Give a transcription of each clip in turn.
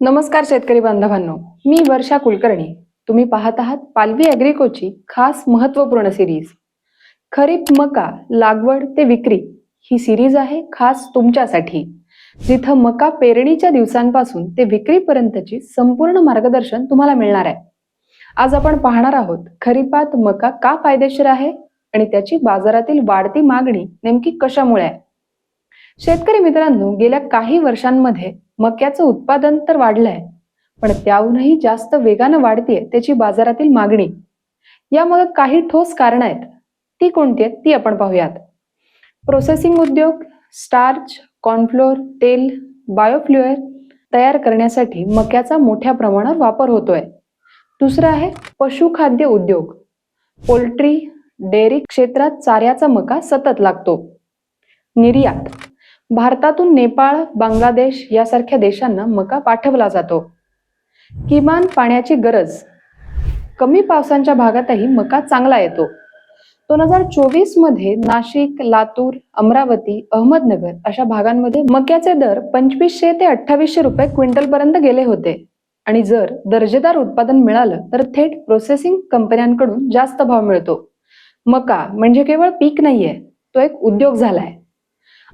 नमस्कार शेतकरी बांधवांनो मी वर्षा कुलकर्णी. तुम्ही पाहत आहात पालवी अॅग्रिकोची खास महत्त्वपूर्ण सिरीज खरीप मका लागवड ते विक्री ही सिरीज आहे खास तुमच्यासाठी. जिथं मका पेरणीच्या दिवसांपासून ते विक्रीपर्यंतची संपूर्ण मार्गदर्शन तुम्हाला मिळणार आहे. आज आपण पाहणार आहोत खरीपात मका का फायदेशीर आहे आणि त्याची बाजारातील वाढती मागणी नेमकी कशामुळे आहे? शेतकरी मित्रांनो गेल्या काही वर्षांमध्ये मक्याचं उत्पादन तर वाढलंय पण त्याहूनही जास्त वेगानं वाढतीये त्याची बाजारातील मागणी. यामागे काही ठोस कारण आहेत. ती कोणती आहेत? ती आपण पाहूयात. प्रोसेसिंग उद्योग स्टार्च कॉर्नफ्लोअर तेल बायोफ्ल्युअर तयार करण्यासाठी मक्याचा मोठ्या प्रमाणात वापर होतोय. दुसरं आहे पशुखाद्य उद्योग. पोल्ट्री डेअरी क्षेत्रात चाऱ्याचा मका सतत लागतो. निर्यात. भारतातून नेपाळ बांगलादेश यासारख्या देशांना मका पाठवला जातो. किमान पाण्याची गरज कमी पावसांच्या भागातही मका चांगला येतो. दोन हजार चोवीसमध्ये नाशिक लातूर अमरावती अहमदनगर अशा भागांमध्ये मक्याचे दर पंचवीसशे ते अठ्ठावीसशे रुपये क्विंटल पर्यंत गेले होते. आणि जर दर्जेदार उत्पादन मिळालं तर थेट प्रोसेसिंग कंपन्यांकडून जास्त भाव मिळतो. मका म्हणजे केवळ पीक नाहीये तो एक उद्योग झालाय.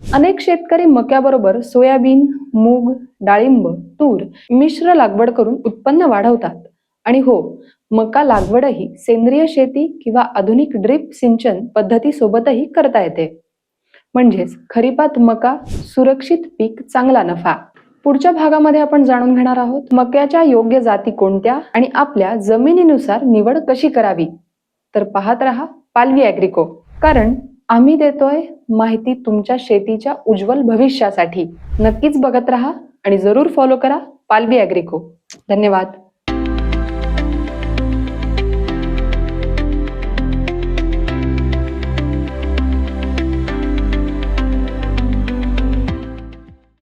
अनेक शेतकरी मक्याबरोबर सोयाबीन मूग डाळिंब तूर मिश्र लागवड करून उत्पन्न वाढवतात. आणि हो मका लागवडही सेंद्रिय शेती किंवा आधुनिक ड्रिप सिंचन पद्धती सोबतही करता येते. म्हणजेच खरीपात मका सुरक्षित पीक चांगला नफा. पुढच्या भागामध्ये आपण जाणून घेणार आहोत मक्याच्या योग्य जाती कोणत्या आणि आपल्या जमिनीनुसार निवड कशी करावी? तर पाहत रहा पालवी अॅग्रिको कारण आम्ही देतोय माहिती तुमच्या शेतीच्या उज्ज्वल भविष्यासाठी. नक्कीच बघत राहा आणि जरूर फॉलो करा पालवी अॅग्रिको धन्यवाद.